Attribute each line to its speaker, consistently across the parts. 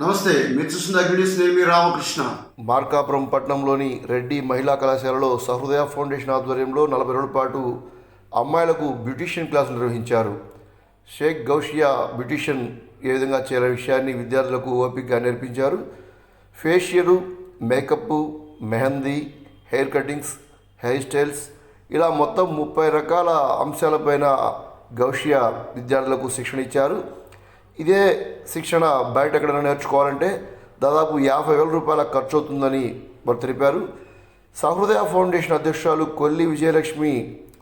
Speaker 1: నమస్తే మీరు చూస్తున్న అగ్నిస్ నేను మీ రామకృష్ణ.
Speaker 2: మార్కాపురం పట్టణంలోని రెడ్డి మహిళా కళాశాలలో సహృదయ ఫౌండేషన్ ఆధ్వర్యంలో నలభై రోజుల పాటు అమ్మాయిలకు బ్యూటిషియన్ క్లాసులు నిర్వహించారు. షేక్ గౌషియా బ్యూటిషియన్ ఏ విధంగా చేయాలనే విషయాన్ని విద్యార్థులకు ఓపికగా నేర్పించారు. Facial makeup mehndi hair cuttings hair styles ఇలా మొత్తం ముప్పై రకాల అంశాలపైన గౌషియా విద్యార్థులకు శిక్షణ ఇచ్చారు. ఇదే శిక్షణ బయట ఎక్కడైనా నేర్చుకోవాలంటే దాదాపు యాభై వేల రూపాయల ఖర్చు అవుతుందని వారు తెలిపారు. సహృదయ ఫౌండేషన్ అధ్యక్షురాలు కొల్లి విజయలక్ష్మి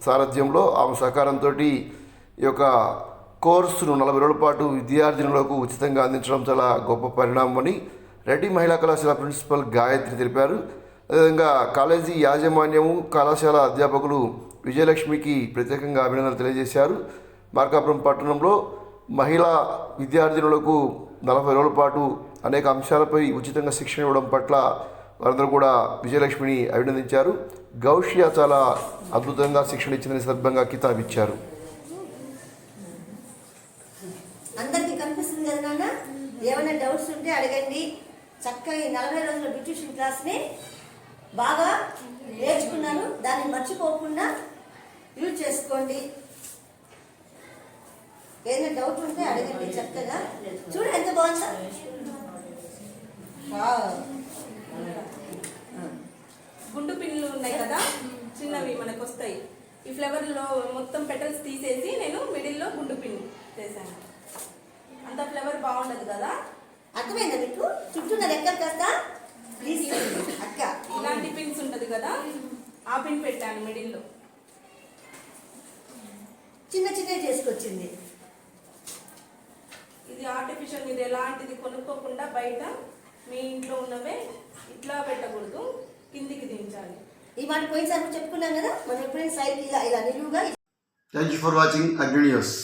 Speaker 2: సారథ్యంలో ఆమె సహకారంతో ఈ యొక్క కోర్సును నలభై రోజుల పాటు విద్యార్థినులకు ఉచితంగా అందించడం చాలా గొప్ప పరిణామమని రెడ్డి మహిళా కళాశాల ప్రిన్సిపల్ గాయత్రి తెలిపారు. అదేవిధంగా కాలేజీ యాజమాన్యము కళాశాల అధ్యాపకులు విజయలక్ష్మికి ప్రత్యేకంగా అభినందనలు తెలియజేశారు. మార్కాపురం పట్టణంలో మహిళా విద్యార్థినులకు నలభై రోజుల పాటు అనేక అంశాలపై ఉచితంగా శిక్షణ ఇవ్వడం పట్ల వారందరూ కూడా విజయలక్ష్మిని అభినందించారు. గౌషియా చాలా అద్భుతంగా శిక్షణ ఇచ్చిన సందర్భంగా కితాబ్ ఇచ్చారు
Speaker 3: అందరికీ కనిపిస్తుంది కదా నాన్న? ఏమైనా డౌట్స్ ఉంటే అడగండి. చక్కగా ఈ నలభై రోజుల బ్యూటిషన్ క్లాస్ని బాగా నేర్చుకున్నాను. దాన్ని మర్చిపోకుండా యూజ్ చేసుకోండి. ఏదైనా డౌట్ ఉంటే అడగండి చక్కగా చూడు ఎంత బాగుందా వావ్.
Speaker 4: గుండు పిన్నులు ఉన్నాయి కదా చిన్నవి మనకు వస్తాయి ఈ ఫ్లవర్లో మొత్తం పెటల్స్ తీసేసి నేను మిడిల్లో గుండు పిన్ చేశాను అంత ఫ్లవర్ బాగుండదు కదా?
Speaker 3: అర్థమైందా మీకు? చుట్టూ నా ప్లీజ్ అక్క.
Speaker 4: ఇలాంటి పిన్స్ ఉంటది కదా ఆ పిన్ పెట్టాను మిడిల్లో.
Speaker 3: చిన్న చిన్న చేసుకొచ్చింది.
Speaker 4: ఆర్టిఫిషియల్ ఇది ఎలాంటిది కొనుక్కోకుండా బయట మీ ఇంట్లో ఉన్నవే ఇట్లా పెట్టకూడదు కిందికి దించాలి.
Speaker 3: ఈ మాట పోయినసారి చెప్పుకున్నాం కదా మనం ఎప్పుడైనా సైడ్ ఇలా ఇలా నిలువుగా
Speaker 1: thank you for watching Agni news